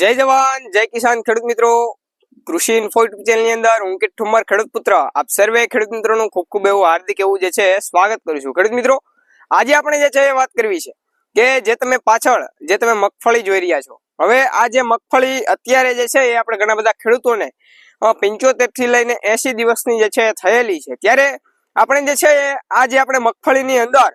જય જવાન, જય કિસાન ખેડૂત મિત્રો. કૃષિ ઇન્ફો યુટ્યુબ ચેનલની અંદર હું કે ઠુમર ખેડૂત પુત્ર. આપ સર્વે ખેડૂત મિત્રોનું ખૂબ ખૂબ એવું હાર્દિક એવું જે છે, સ્વાગત કરું છું. ખેડૂત મિત્રો, આજે આપણે જે છે એ વાત કરવી છે કે જે તમે પાછળ, જે તમે મગફળી જોઈ રહ્યા છો. હવે આ જે મગફળી અત્યારે જે છે એ આપણે ઘણા બધા ખેડૂતોને પંચોતેરથી લઈને એસી દિવસની જે છે થયેલી છે. ત્યારે આપણે જે છે આ જે આપણે મગફળીની અંદર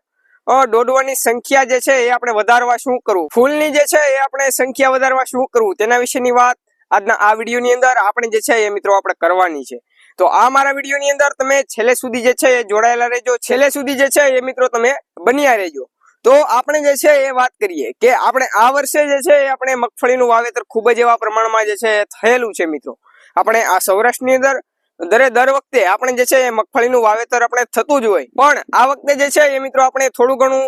દોડવાની સંખ્યા જે છે એ આપણે વધારવા શું કરવું? ફૂલની જે છે એ આપણે સંખ્યા વધારવા શું કરવું? તેના વિશેની વાત આજના આ વિડીયોની અંદર આપણે જે છે એ મિત્રો આપણે કરવાની છે. તો આ મારા વિડીયોની અંદર તમે છેલ્લે સુધી જે છે એ જોડાયેલા રહેજો. છેલ્લે સુધી જે છે એ મિત્રો તમે બન્યા રહેજો. તો આપણે જે છે એ વાત કરીએ કે આપણે આ વર્ષે જે છે એ આપણે મગફળીનું વાવેતર ખૂબ જ એવા પ્રમાણમાં જે છે થયેલું છે મિત્રો. આપણે આ સૌરાષ્ટ્રની અંદર દરે દર વખતે આપણે જે છે મગફળીનું વાવેતર આપણે થતું જ હોય પણ આ વખતે જે છે એ મિત્રો આપણે થોડું ઘણું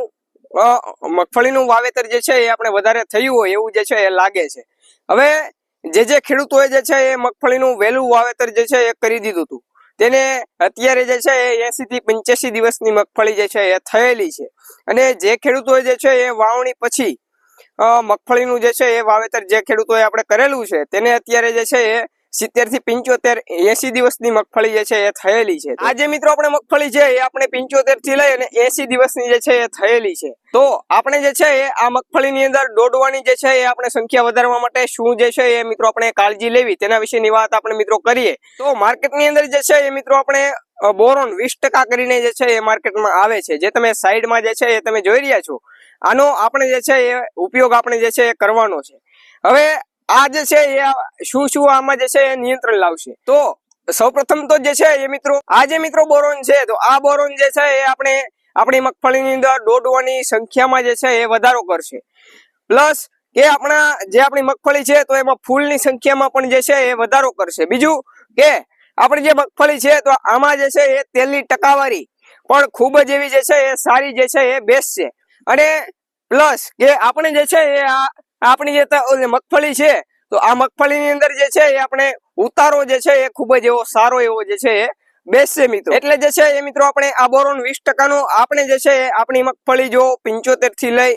મગફળીનું વાવેતર જે છે એ આપણે વધારે થયું હોય એવું જે છે એ લાગે છે હવે જે જે ખેડૂતોએ જે છે એ મગફળીનું વહેલું વાવેતર જે છે એ કરી દીધું હતું તેને અત્યારે જે છે એ એસી થી પંચ્યાસી દિવસની મગફળી જે છે એ થયેલી છે અને જે ખેડૂતોએ જે છે એ વાવણી પછી મગફળીનું જે છે એ વાવેતર જે ખેડૂતોએ આપણે કરેલું છે તેને અત્યારે જે છે એ સિત્તેરથી પંચોતેર એસી દિવસની મગફળી જે છે એ થયેલી છે આ જે મિત્રો આપણે મગફળી છે એ આપણે પંચોતેરથી લઈ અને એસી દિવસની જે છે એ થયેલી છે તો આપણે જે છે એ આ મગફળીની અંદર દોડવાની જે છે એ આપણે સંખ્યા વધારવા માટે શું જે છે એ મિત્રો આપણે કાળજી લેવી તેના વિશેની વાત આપણે મિત્રો કરીએ તો માર્કેટની અંદર જે છે એ મિત્રો આપણે બોરોન વીસ ટકા કરીને જે છે એ માર્કેટમાં આવે છે જે તમે સાઈડમાં જે છે એ તમે જોઈ રહ્યા છો આનો આપણે જે છે એ ઉપયોગ આપણે જે છે એ કરવાનો છે હવે આ જે છે એ શું શું આમાં જે છે એ નિયંત્રણ લાવશે તો સૌપ્રથમ તો જે છે એ મિત્રો આ જે મિત્રો બોરોન છે તો આ બોરોન જે છે એ આપણે આપણી મગફળીની અંદર દોડવાની સંખ્યામાં જે છે એ વધારો કરશે પ્લસ કે આપણા જે આપણી મગફળી છે તો એમાં ફૂલની સંખ્યામાં પણ જે છે એ વધારો કરશે બીજું કે આપણી જે મગફળી છે તો આમાં જે છે એ તેલની ટકાવારી પણ ખૂબ જ એવી જે છે એ સારી જે છે એ બેસશે અને પ્લસ કે આપણે જે છે એ આપણી જે મગફળી છે તો આ મગફળીની અંદર જે છે એ આપણે ઉતારો જે છે એ ખૂબ જ એવો સારો એવો જે છે એ બેસશે મિત્રો. એટલે જે છે એ મિત્રો આપણે આ બોરોન વીસ ટકાનું આપણે જે છે આપણી મગફળી જો પંચોતેરથી લઈ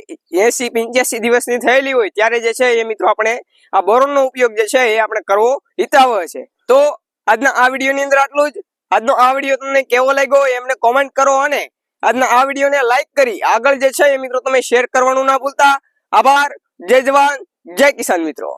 એસી, પંચ્યાસી દિવસની થયેલી હોય ત્યારે જે છે એ મિત્રો આપણે આ બોરોનનો ઉપયોગ જે છે એ આપણે કરવો હિતાવહ છે. તો આજના આ વિડીયોની અંદર આટલું જ. આજનો આ વીડિયો તમને કેવો લાગ્યો એમને કોમેન્ટ કરો અને આજના આ વિડીયોને લાઈક કરી. આગળ જે છે એ મિત્રો તમે શેર કરવાનું ના ભૂલતા. આભાર. જય જવાન. જય કિસાન મિત્રો.